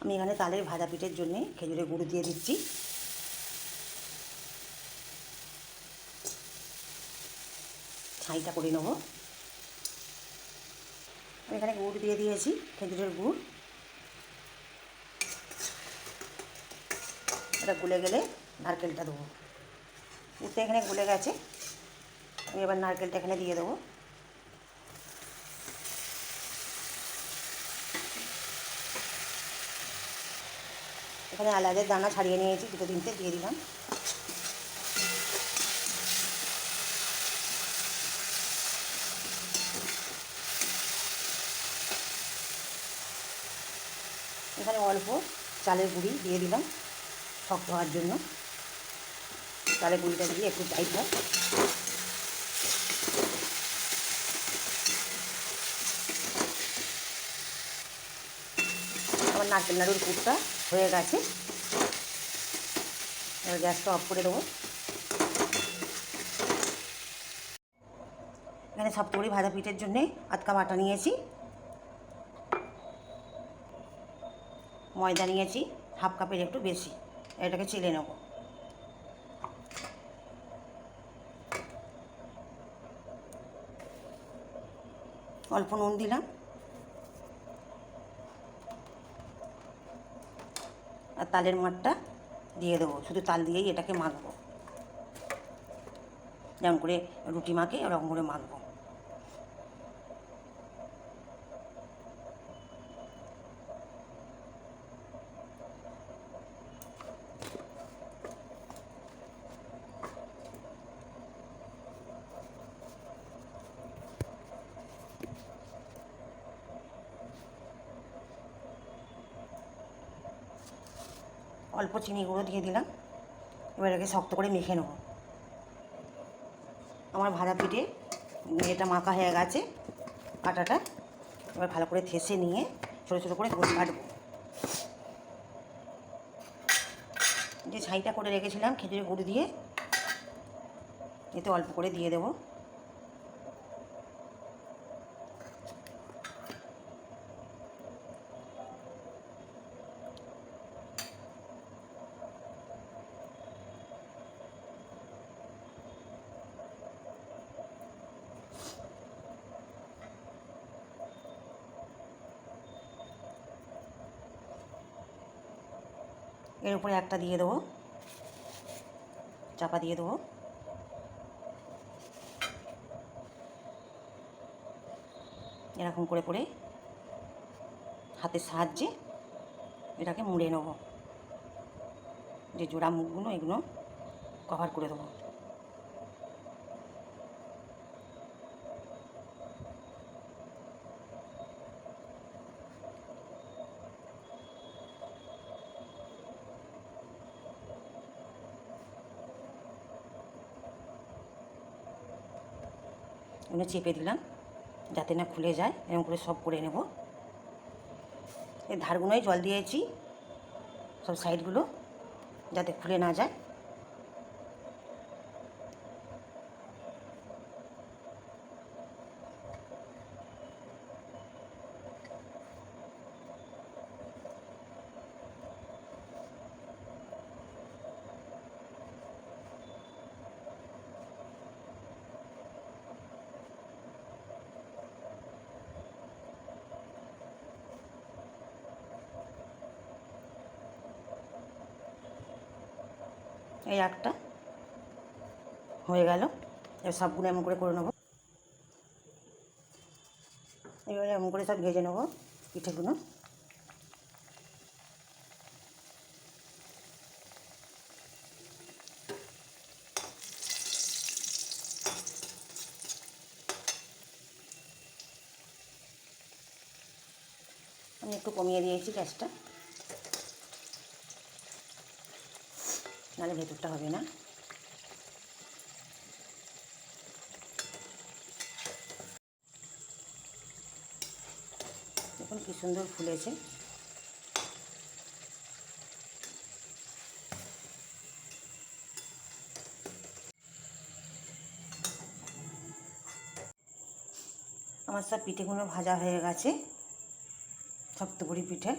আমি এখানে তালের ভাজা পিঠের জন্য খেজুরের গুঁড়ো দিয়ে দিচ্ছি। ছাইটা করে নেব। আমি এখানে গুড় দিয়ে দিয়েছি, খেজুরের গুড়। এটা গুলে গেলে নারকেলটা দেবো। গুড়টা এখানে গুলে গেছে। আমি এবার নারকেলটা এখানে দিয়ে দেবো। এখানে এলাচের দানা ছাড়িয়ে নিয়েছি, দুটো তিনটে দিয়ে দিলাম। এখানে অল্প চালের গুঁড়ি দিয়ে দিলাম শক্ত হওয়ার জন্য। চালের গুঁড়িটা দিয়ে একটু টাইট হয় নারকেল নাড়ুর কুটটা হয়ে গেছে। এবার গ্যাসটা অফ করে দেবো। এখানে সব সপ্তপুরি ভাজা পিঠের জন্যে আধ কাপ আটা নিয়েছি। ময়দা নিয়েছি, হাফ কাপের একটু বেশি। এটাকে চেলে নেব। অল্প নুন দিলাম। আর তালের মাঠটা দিয়ে দেবো। শুধু তাল দিয়েই এটাকে মাখবো। যেমন করে রুটি মাখে, ওরকম করে মাখবো। অল্প চিনি গুঁড়ো দিয়ে দিলাম। এবার এটাকে শক্ত করে মেখে নেব। আমার ভাজা পিঠে এটা মাখা হয়ে গেছে, আটাটা। এবার ভালো করে থেসে নিয়ে ছোটো ছোটো করে গোল কাটবো। যে ছাইটা করে রেখেছিলাম, খেজুরের গুঁড়ো দিয়ে, এতে অল্প করে দিয়ে দেবো। এর উপরে একটা দিয়ে দেবো। চাপা দিয়ে দেবো। এরকম করে করে হাতের সাহায্যে এটাকে মুড়ে নেব। যে জোড়া মুখগুলো, এগুলো কভার করে দেবো। এগুলো চেপে দিলাম, যাতে না খুলে যায়, এরকম করে সব করে নেব। এই ধারগুলোই জল দিয়েছি, সব সাইডগুলো যাতে খুলে না যায়। এই একটা হয়ে গেল। এবার সবগুলো এমন করে করে নেব। এবারে এমন করে সব ভেজে নেব পিঠেগুলো। আমি একটু কমিয়ে দিয়েছি গ্যাসটা। নাহলে ভেতরটা হবে না। দেখুন কি সুন্দর ফুলেছে। আমার সব পিঠেগুলো ভাজা হয়ে গেছে। সপ্তপুরি পিঠে।